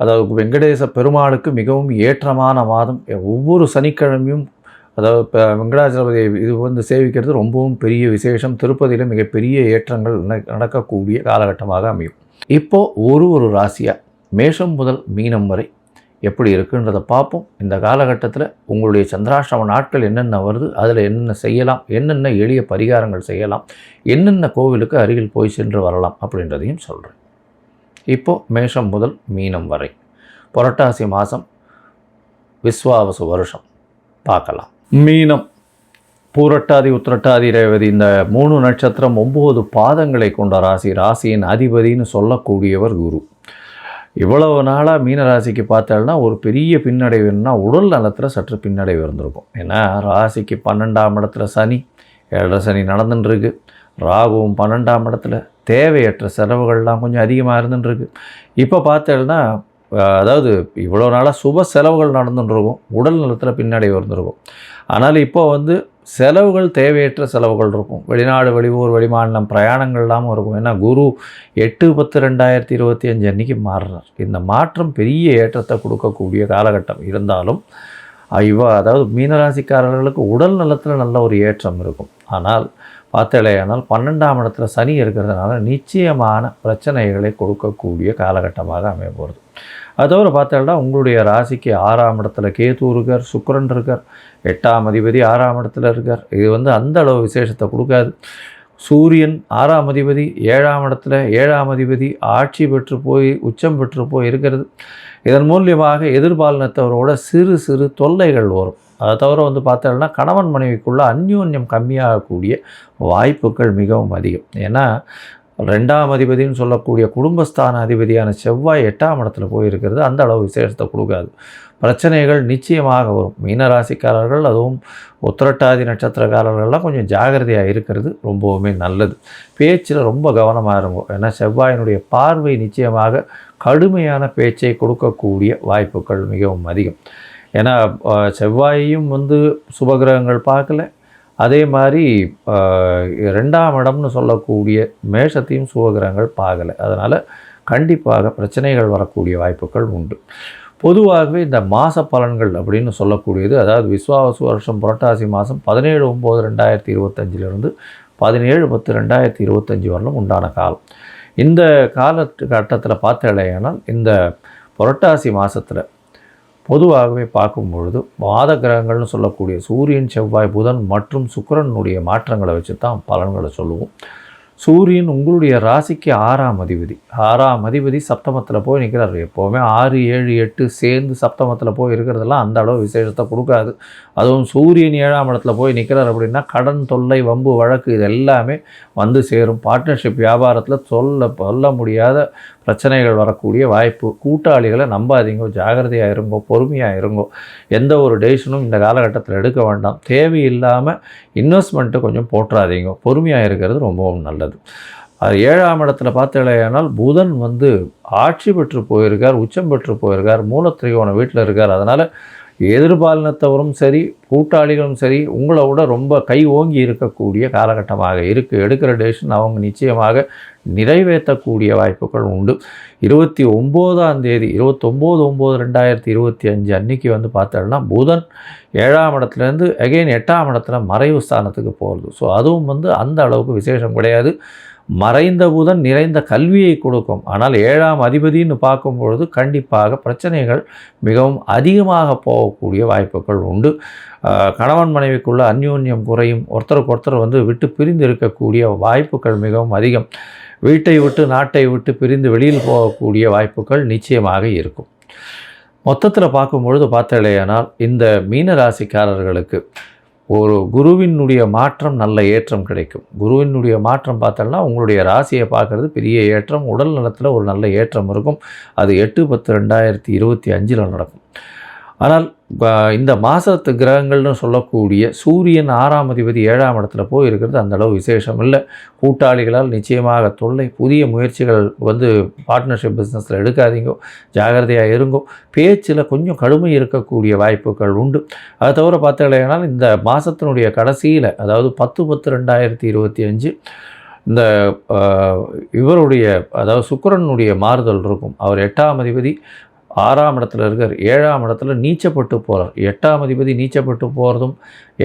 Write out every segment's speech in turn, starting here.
அதாவது வெங்கடேச பெருமாளுக்கு மிகவும் ஏற்றமான மாதம் ஒவ்வொரு சனிக்கிழமையும் அதாவது இப்போ வெங்கடாச்சலபதியை இது வந்து சேவிக்கிறது ரொம்பவும் பெரிய விசேஷம். திருப்பதியில் மிகப்பெரிய ஏற்றங்கள் நடக்கக்கூடிய காலகட்டமாக அமையும். இப்போது ஒரு ஒரு ராசியாக மேஷம் முதல் மீனம் வரை எப்படி இருக்குன்றதை பார்ப்போம். இந்த காலகட்டத்தில் உங்களுடைய சந்திராஷ்டம நாட்கள் என்னென்ன வருது அதில் என்னென்ன செய்யலாம் என்னென்ன எளிய பரிகாரங்கள் செய்யலாம் என்னென்ன கோவிலுக்கு அருகில் போய் சென்று வரலாம் அப்படின்றதையும் சொல்கிறேன் இப்போது மேஷம் முதல் மீனம் வரை. புரட்டாசி மாதம் விஸ்வாவசு வருஷம். பார்க்கலாம். மீனம். பூரட்டாதி உத்திரட்டாதி ரேவதி இந்த மூணு நட்சத்திரம் ஒம்பது பாதங்களை கொண்ட ராசி. ராசியின் அதிபதின்னு சொல்லக்கூடியவர் குரு. இவ்வளவு நாளாக மீன ராசிக்கு பார்த்தோம்னா ஒரு பெரிய பின்னடைவுன்னா உடல் நலத்தில் சற்று பின்னடைவு இருந்திருக்கும். ஏன்னா ராசிக்கு பன்னெண்டாம் இடத்துல சனி ஏழரை சனி நடந்துட்டுருக்கு ராகுவும் பன்னெண்டாம் இடத்துல தேவையற்ற செலவுகள்லாம் கொஞ்சம் அதிகமாக இருந்துட்டுருக்கு. இப்போ பார்த்தேன்னா அதாவது இவ்வளோ நாளாக சுப செலவுகள் நடந்துட்டுருக்கும். உடல் நலத்தில் பின்னாடி வந்துருக்கும் ஆனால் இப்போ வந்து செலவுகள் தேவையற்ற செலவுகள் இருக்கும். வெளிநாடு வெளியூர் வெளிமாநிலம் பிரயாணங்கள்லாம் இருக்கும். ஏன்னா குரு எட்டு பத்து ரெண்டாயிரத்தி இருபத்தி அஞ்சு அன்னைக்கு மாறுறார். இந்த மாற்றம் பெரிய ஏற்றத்தை கொடுக்கக்கூடிய காலகட்டம். இருந்தாலும் இவ அதாவது மீனராசிக்காரர்களுக்கு உடல் நலத்தில் நல்ல ஒரு ஏற்றம் இருக்கும். ஆனால் பார்த்தலையானால் பன்னெண்டாம் இடத்துல சனி இருக்கிறதுனால நிச்சயமான பிரச்சனைகளை கொடுக்கக்கூடிய காலகட்டமாக அமைய போகிறது அது தவிர பார்த்தோம்னா உங்களுடைய ராசிக்கு ஆறாம் இடத்துல கேது இருக்கார் சுக்கரன் இருக்கார் எட்டாம் அதிபதி ஆறாம் இடத்துல இருக்கார். இது வந்து அந்த அளவு விசேஷத்தை கொடுக்காது. சூரியன் ஆறாம் அதிபதி ஏழாம் இடத்துல ஏழாம் அதிபதி ஆட்சி பெற்று போய் உச்சம் பெற்று போய் இருக்கிறது. இதன் மூலியமாக எதிர்பாலினத்தவரோட சிறு சிறு தொல்லைகள் வரும். அதை தவிர வந்து பார்த்தோம்னா கணவன் மனைவிக்குள்ள அந்யோன்யம் கம்மியாகக்கூடிய வாய்ப்புகள் மிகவும் அதிகம். ஏன்னா ரெண்டாம் அதிபதின்னு சொல்லக்கூடிய குடும்பஸ்தான அதிபதியான செவ்வாய் எட்டாம் இடத்துல போயிருக்கிறது அந்த அளவு விசேஷத்தை கொடுக்காது. பிரச்சனைகள் நிச்சயமாக வரும். மீனராசிக்காரர்கள் அதுவும் உத்திரட்டாதி நட்சத்திரக்காரர்கள்லாம் கொஞ்சம் ஜாகிரதையாக இருக்கிறது ரொம்பவுமே நல்லது. பேச்சில் ரொம்ப கவனமாக இருக்கும் ஏன்னா செவ்வாயினுடைய பார்வை நிச்சயமாக கடுமையான பேச்சை கொடுக்கக்கூடிய வாய்ப்புகள் மிகவும் அதிகம். ஏன்னா செவ்வாயையும் வந்து சுபகிரகங்கள் பார்க்கல. அதே மாதிரி ரெண்டாம் இடம்னு சொல்லக்கூடிய மேஷத்தையும் சுபகிரகங்கள் பார்க்கல. அதனால் கண்டிப்பாக பிரச்சனைகள் வரக்கூடிய வாய்ப்புகள் உண்டு. பொதுவாகவே இந்த மாத பலன்கள் அப்படின்னு சொல்லக்கூடியது அதாவது விஸ்வாவசு வருஷம் புரட்டாசி மாதம் பதினேழு ஒம்பது ரெண்டாயிரத்தி இருபத்தஞ்சிலிருந்து பதினேழு பத்து ரெண்டாயிரத்தி இருபத்தஞ்சி வரலும் உண்டான காலம். இந்த காலகட்டத்தில் பார்த்தலையானால் இந்த புரட்டாசி மாதத்தில் பொதுவாகவே பார்க்கும் பொழுது வாத கிரகங்கள்னு சொல்லக்கூடிய சூரியன் செவ்வாய் புதன் மற்றும் சுக்கரனுடைய மாற்றங்களை வச்சு தான் பலன்களை சொல்லுவோம். சூரியன் உங்களுடைய ராசிக்கு ஆறாம் அதிபதி. ஆறாம் அதிபதி சப்தமத்தில் போய் நிற்கிறார் எப்போவுமே ஆறு ஏழு எட்டு சேர்ந்து சப்தமத்தில் போய் இருக்கிறதெல்லாம் அந்த அளவு விசேஷத்தை கொடுக்காது. அதுவும் சூரியன் ஏழாம் இடத்துல போய் நிற்கிறார் அப்படின்னா கடன் தொல்லை வம்பு வழக்கு இது எல்லாமே வந்து சேரும். பார்ட்னர்ஷிப் வியாபாரத்தில் சொல்ல சொல்ல முடியாத பிரச்சனைகள் வரக்கூடிய வாய்ப்பு கூட்டாளிகளை நம்பாதீங்க ஜாகிரதையாக இருங்கோ பொறுமையாக இருங்கோ. எந்த ஒரு டெசிஷனும் இந்த காலகட்டத்தில் எடுக்க வேண்டாம். தேவையில்லாமல் இன்வெஸ்ட்மெண்ட்டு கொஞ்சம் போட்டுறாதீங்க பொறுமையாக இருக்கிறது ரொம்பவும் நல்லது. அது ஏழாம் இடத்துல பார்த்தீங்களேனால் புதன் வந்து ஆட்சி பெற்று போயிருக்கார் உச்சம் பெற்று போயிருக்கார் மூலத்திரிகோணம் வீட்டில் இருக்கார். அதனால் எதிர்பாலினத்தவரும் சரி கூட்டாளிகளும் சரி உங்களை விட ரொம்ப கை ஓங்கி இருக்கக்கூடிய காலகட்டமாக இருக்குது எடுக்கிற டெசிஷன் அவங்க நிச்சயமாக நிறைவேற்றக்கூடிய வாய்ப்புகள் உண்டு. இருபத்தி ஒம்போதாம் தேதி இருபத்தொம்போது ஒம்பது ரெண்டாயிரத்தி இருபத்தி அஞ்சு அன்னைக்கு வந்து பார்த்தோம்னா புதன் ஏழாம் இடத்துலேருந்து அகைன் எட்டாம் இடத்துல மறைவு ஸ்தானத்துக்கு போகிறது ஸோ அதுவும் வந்து அந்த அளவுக்கு விசேஷம் கிடையாது. மறைந்த புதன் நிறைந்த கல்வியை கொடுக்கும். ஆனால் ஏழாம் அதிபதின்னு பார்க்கும் பொழுது கண்டிப்பாக பிரச்சனைகள் மிகவும் அதிகமாக போகக்கூடிய வாய்ப்புகள் உண்டு. கணவன் மனைவிக்குள்ள அந்யோன்யம் குறையும். ஒருத்தருக்கு ஒருத்தர் வந்து விட்டு பிரிந்து இருக்கக்கூடிய வாய்ப்புகள் மிகவும் அதிகம். வீட்டை விட்டு நாட்டை விட்டு பிரிந்து வெளியில் போகக்கூடிய வாய்ப்புகள் நிச்சயமாக இருக்கும். மொத்தத்தில் பார்க்கும்பொழுது பார்த்தாலேயானால் இந்த மீன ராசிக்காரர்களுக்கு ஒரு குருவினுடைய மாற்றம் நல்ல ஏற்றம் கிடைக்கும். குருவினுடைய மாற்றம் பார்த்தோம்னா உங்களுடைய ராசியை பார்க்குறது பெரிய ஏற்றம் உடல் நலத்தில் ஒரு நல்ல ஏற்றம் இருக்கும். அது எட்டு பத்து ரெண்டாயிரத்தி இருபத்தி அஞ்சில் நடக்கும். ஆனால் இந்த மாசத்து கிரகங்கள்னு சொல்லக்கூடிய சூரியன் ஆறாம் அதிபதி ஏழாம் இடத்துல போய் இருக்கிறது அந்த அளவு விசேஷம் இல்லை. கூட்டாளிகளால் நிச்சயமாக தொல்லை புதிய முயற்சிகள் வந்து பார்ட்னர்ஷிப் பிஸ்னஸில் எடுக்காதீங்க ஜாகிரதையாக இருங்கோ. பேச்சில் கொஞ்சம் கடுமை இருக்கக்கூடிய வாய்ப்புகள் உண்டு. அதை தவிர பார்த்தீங்கன்னா இந்த மாதத்தினுடைய கடைசியில் அதாவது பத்து பத்து ரெண்டாயிரத்தி இருபத்தி அஞ்சு இந்த இவருடைய அதாவது சுக்கிரனுடைய மாறுதல் இருக்கும். அவர் எட்டாம் அதிபதி ஆறாம் இடத்துல இருக்கார். ஏழாம் இடத்துல நீச்சப்பட்டு போகிறார் எட்டாம் அதிபதி நீச்சப்பட்டு போகிறதும்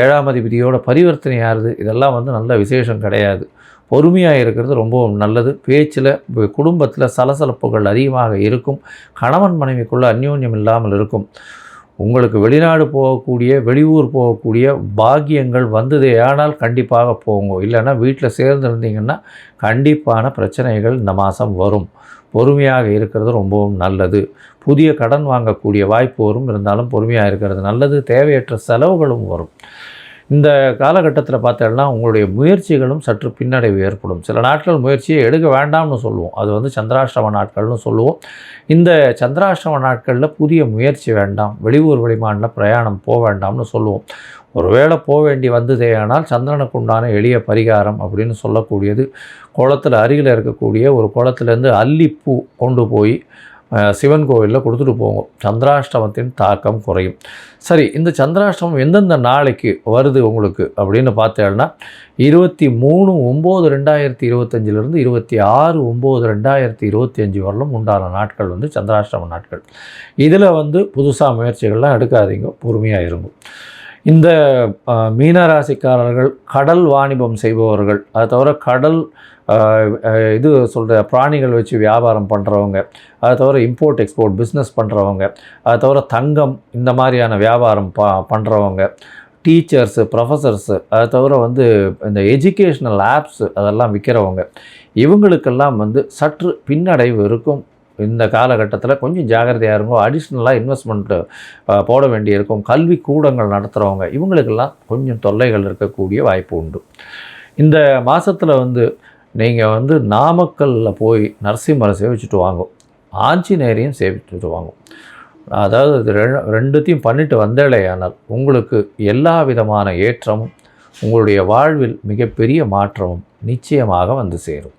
ஏழாம் அதிபதியோட பரிவர்த்தனை ஆறுது இதெல்லாம் வந்து நல்ல விசேஷம் கிடையாது. பொறுமையாக இருக்கிறது ரொம்பவும் நல்லது. பேச்சில் குடும்பத்தில் சலசலப்புகள் அதிகமாக இருக்கும். கணவன் மனைவிக்குள்ள அந்யோன்யம் இல்லாமல் இருக்கும். உங்களுக்கு வெளிநாடு போகக்கூடிய வெளியூர் போகக்கூடிய பாக்கியங்கள் வந்ததே. ஆனால் கண்டிப்பாக போங்க. இல்லைன்னா வீட்டில் சேர்ந்துருந்தீங்கன்னா கண்டிப்பான பிரச்சனைகள் இந்த மாதம் வரும். பொறுமையாக இருக்கிறது ரொம்பவும் நல்லது. புதிய கடன் வாங்கக்கூடிய வாய்ப்பு வரும். இருந்தாலும் பொறுமையாக இருக்கிறது நல்லது. தேவையற்ற செலவுகளும் வரும். இந்த காலகட்டத்தில் பார்த்தோம்னா உங்களுடைய முயற்சிகளும் சற்று பின்னடைவு ஏற்படும். சில நாட்கள் முயற்சியை எடுக்க வேண்டாம்னு சொல்லுவோம். அது வந்து சந்திராஷ்டம நாட்கள்னு சொல்லுவோம். இந்த சந்திராஷ்டம நாட்களில் புதிய முயற்சி வேண்டாம். வெளியூர் வெளிமாநில பிரயாணம் போக வேண்டாம்னு சொல்லுவோம். ஒருவேளை போக வேண்டி வந்ததே ஆனால் சந்திரனுக்கு உண்டான எளிய பரிகாரம் அப்படின்னு சொல்லக்கூடியது குளத்தில் அருகில் இருக்கக்கூடிய ஒரு குளத்துலேருந்து அல்லிப்பூ கொண்டு போய் சிவன் கோவிலில் கொடுத்துட்டு போவோம் சந்திராஷ்டமத்தின் தாக்கம் குறையும். சரி இந்த சந்திராஷ்டமம் எந்தெந்த நாளைக்கு வருது உங்களுக்கு அப்படின்னு பார்த்தேன்னா இருபத்தி மூணு ஒம்பது ரெண்டாயிரத்தி இருபத்தஞ்சிலிருந்து இருபத்தி ஆறு ஒம்பது ரெண்டாயிரத்தி இருபத்தி அஞ்சு வரலும் உண்டான நாட்கள் வந்து சந்திராஷ்டம நாட்கள். இதில் வந்து புதுசாக முயற்சிகள்லாம் எடுக்காதீங்க பொறுமையாக இருங்க. இந்த மீனராசிக்காரர்கள் கடல் வாணிபம் செய்பவர்கள். அதை தவிர கடல் இது சொல்கிற பிராணிகள் வச்சு வியாபாரம் பண்ணுறவங்க அதை தவிர இம்போர்ட் எக்ஸ்போர்ட் பிஸ்னஸ் பண்ணுறவங்க அதை தவிர தங்கம் இந்த மாதிரியான வியாபாரம் ப பண்ணுறவங்க டீச்சர்ஸு ப்ரொஃபஸர்ஸு அதை தவிர வந்து இந்த எஜுகேஷ்னல் ஆப்ஸு அதெல்லாம் விற்கிறவங்க இவங்களுக்கெல்லாம் வந்து சற்று பின்னடைவு இருக்கும். இந்த காலகட்டத்தில் கொஞ்சம் ஜாகிரதையாக இருக்கும் அடிஷ்னலாக இன்வெஸ்ட்மெண்ட்டு போட வேண்டியிருக்கும். கல்வி கூடங்கள் நடத்துகிறவங்க இவங்களுக்கெல்லாம் கொஞ்சம் தொல்லைகள் இருக்கக்கூடிய வாய்ப்பு உண்டு. இந்த மாதத்தில் வந்து நீங்கள் வந்து நாமக்கல்லில் போய் நரசிம்மரை சேவிச்சுட்டு வாங்க. ஆஞ்சநேயரையும் சேவிச்சுட்டு வாங்க. அதாவது இது ரெண்டுத்தையும் பண்ணிட்டு வந்தேலையானால் உங்களுக்கு எல்லா விதமான ஏற்றமும் உங்களுடைய வாழ்வில் மிகப்பெரிய மாற்றமும் நிச்சயமாக வந்து சேரும்.